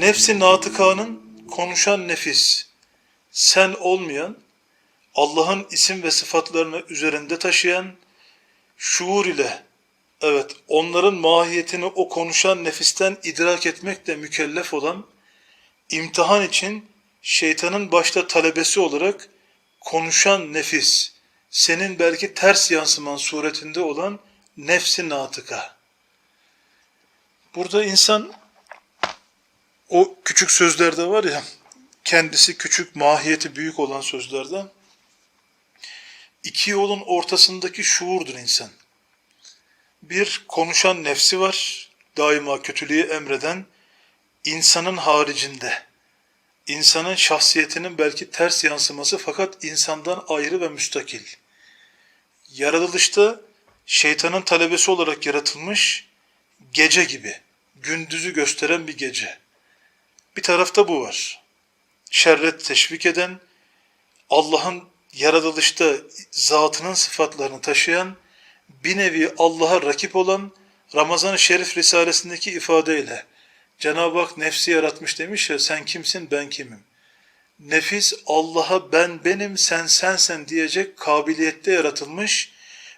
Nefsi natıkanın konuşan nefis, sen olmayan, Allah'ın isim ve sıfatlarını üzerinde taşıyan, şuur ile, evet onların mahiyetini o konuşan nefisten idrak etmekle mükellef olan, imtihan için şeytanın başta talebesi olarak konuşan nefis, senin belki ters yansıman suretinde olan nefsi natıka. Burada insan o küçük sözlerde var ya, kendisi küçük, mahiyeti büyük olan sözlerde, iki yolun ortasındaki şuurdur insan. Bir konuşan nefsi var, daima kötülüğü emreden, insanın haricinde, insanın şahsiyetinin belki ters yansıması fakat insandan ayrı ve müstakil. Yaratılışta şeytanın talebesi olarak yaratılmış gece gibi, gündüzü gösteren bir gece. Bir tarafta bu var. Şerret teşvik eden, Allah'ın yaratılışta zatının sıfatlarını taşıyan, bir nevi Allah'a rakip olan Ramazan-ı Şerif Risalesindeki ifadeyle Cenab-ı Hak nefsi yaratmış demiş ya sen kimsin ben kimim. Nefis Allah'a ben benim sen sensen diyecek kabiliyette yaratılmış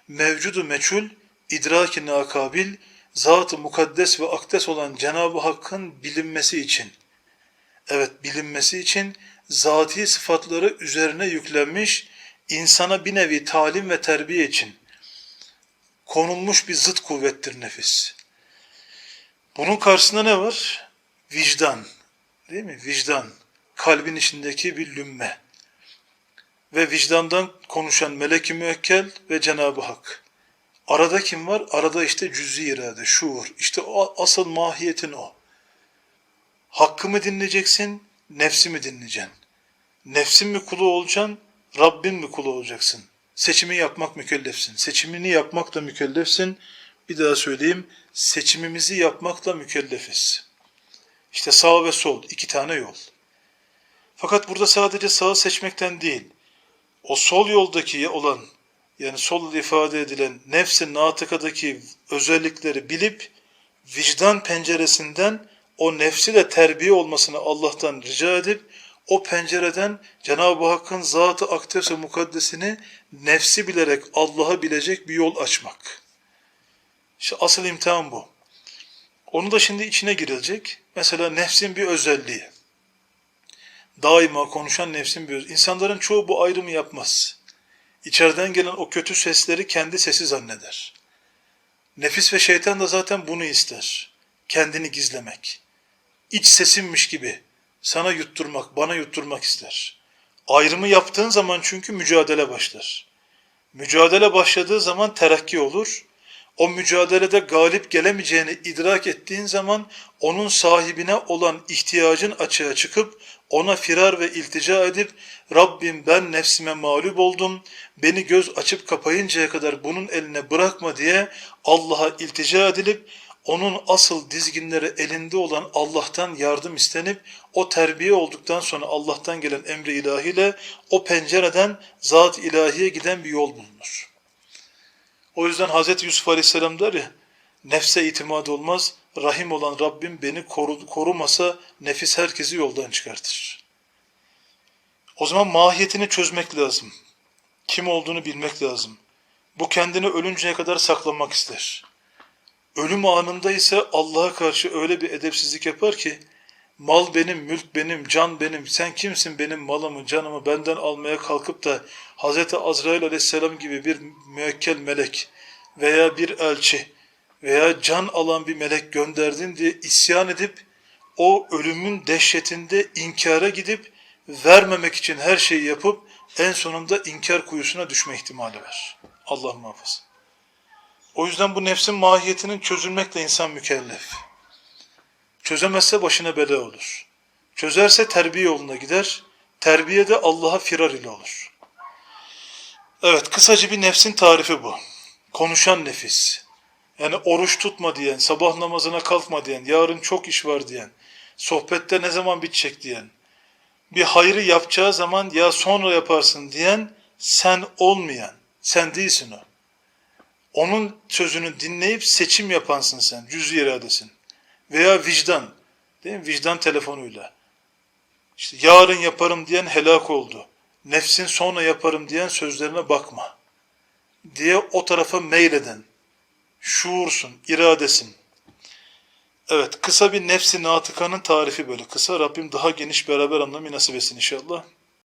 mevcudu meçhul, idraki nakabil, zat-ı mukaddes ve akdes olan Cenab-ı Hakk'ın bilinmesi için evet bilinmesi için zati sıfatları üzerine yüklenmiş, insana bir nevi talim ve terbiye için konulmuş bir zıt kuvvettir nefis. Bunun karşısında ne var? Vicdan. Değil mi? Vicdan. Kalbin içindeki bir lümme. Ve vicdandan konuşan melek-i müekkel ve Cenab-ı Hak. Arada kim var? Arada işte cüz-i irade, şuur. İşte o, asıl mahiyetin o. Hakkı mı dinleyeceksin, nefsi mi dinleyeceksin? Nefsin mi kulu olacaksın, Rabbin mi kulu olacaksın? Seçimi yapmak mükellefsin. Seçimini yapmakla mükellefsin. Bir daha söyleyeyim, seçimimizi yapmakla mükellefiz. İşte sağ ve sol, iki tane yol. Fakat burada sadece sağı seçmekten değil, o sol yoldaki olan, yani sol ifade edilen nefsin natıkadaki özellikleri bilip, vicdan penceresinden o nefsi de terbiye olmasını Allah'tan rica edip o pencereden Cenab-ı Hakk'ın zatı akdes ve mukaddesini nefsi bilerek Allah'a bilecek bir yol açmak. İşte asıl imtihan bu. Onu da şimdi içine girilecek. Mesela nefsin bir özelliği. Daima konuşan nefsin bir özelliği. İnsanların çoğu bu ayrımı yapmaz. İçeriden gelen o kötü sesleri kendi sesi zanneder. Nefis ve şeytan da zaten bunu ister. Kendini gizlemek iç sesinmiş gibi sana yutturmak, bana yutturmak ister. Ayrımı yaptığın zaman çünkü mücadele başlar. Mücadele başladığı zaman terakki olur. O mücadelede galip gelemeyeceğini idrak ettiğin zaman onun sahibine olan ihtiyacın açığa çıkıp ona firar ve iltica edip Rabbim ben nefsime mağlup oldum, beni göz açıp kapayıncaya kadar bunun eline bırakma diye Allah'a iltica edilip onun asıl dizginleri elinde olan Allah'tan yardım istenip o terbiye olduktan sonra Allah'tan gelen emri ilahiyle o pencereden zat ilahiye giden bir yol bulunur. O yüzden Hz. Yusuf Aleyhisselam der ya, nefse itimat olmaz, rahim olan Rabbim beni koru, korumasa nefis herkesi yoldan çıkartır. O zaman mahiyetini çözmek lazım. Kim olduğunu bilmek lazım. Bu kendini ölünceye kadar saklamak ister. Ölüm anında ise Allah'a karşı öyle bir edepsizlik yapar ki mal benim, mülk benim, can benim, sen kimsin benim malımı, canımı benden almaya kalkıp da Hz. Azrail aleyhisselam gibi bir müekkel melek veya bir elçi veya can alan bir melek gönderdin diye isyan edip o ölümün dehşetinde inkara gidip vermemek için her şeyi yapıp en sonunda inkar kuyusuna düşme ihtimali var. Allah muhafaza. O yüzden bu nefsin mahiyetinin çözülmekle insan mükellef. Çözemezse başına bela olur. Çözerse terbiye yoluna gider. Terbiye de Allah'a firar ile olur. Evet, kısaca bir nefsin tarifi bu. Konuşan nefis. Yani oruç tutma diyen, sabah namazına kalkma diyen, yarın çok iş var diyen, sohbette ne zaman bitecek diyen, bir hayrı yapacağı zaman ya sonra yaparsın diyen, sen olmayan, sen değilsin o. Onun sözünü dinleyip seçim yapansın sen, cüz iradesin. Veya vicdan, Değil mi? Vicdan telefonuyla. İşte yarın yaparım diyen helak oldu. Nefsin sonra yaparım diyen sözlerine bakma. Diye o tarafa meyleden. Şuursun, iradesin. Evet, kısa bir nefsi natıkanın tarifi böyle kısa. Rabbim daha geniş beraber anlamayı nasip etsin inşallah.